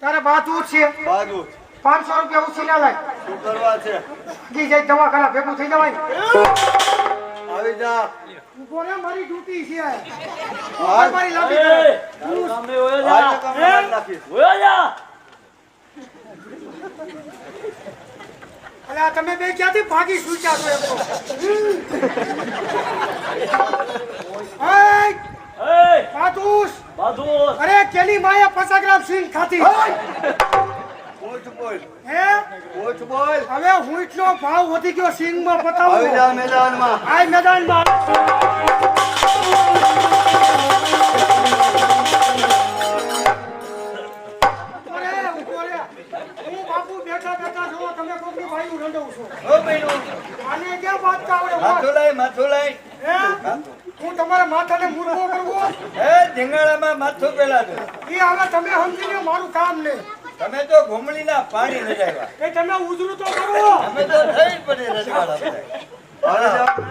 તારે બાજુ છે. બાજુ પાંચસો રૂપિયા ઉછી ના લાય શું કરવા છે? જી જાય દવાખાના ભેગું થઈ જવાય. આવી જા. રે મારી ડ્યુટી છે. મારી જા. જા. અલે આ તમે બે ક્યાંથી ભાગી સુચ્યા છો એમ તો એય, એ, બાજુસ બાજુ. અરે માયા પચાસ ગ્રામ સીલ ખાતી. બોલ હે? બોલ હવે હુંટનો ભાવ વધી ગયો સિંગમાં આવી જા બેઠા બેઠા તમે કોકની ભાઈ રંડવું છો. ઓ બેનું આને ક્યાં વાત કાવડે માથું લઈ માથું હે? હું તમારા માથાને મુરગો કરવો? એ ધીંગાળામાં માથું પેલા દે. એ હવે તમે સમજી લો મારું કામ ને. તમે તો ઘૂમડીના પાણી નજાવ્યા એ તમે ઉજળું તો કરો. અમે તો થઈ જ પડી રજવાડા બધા.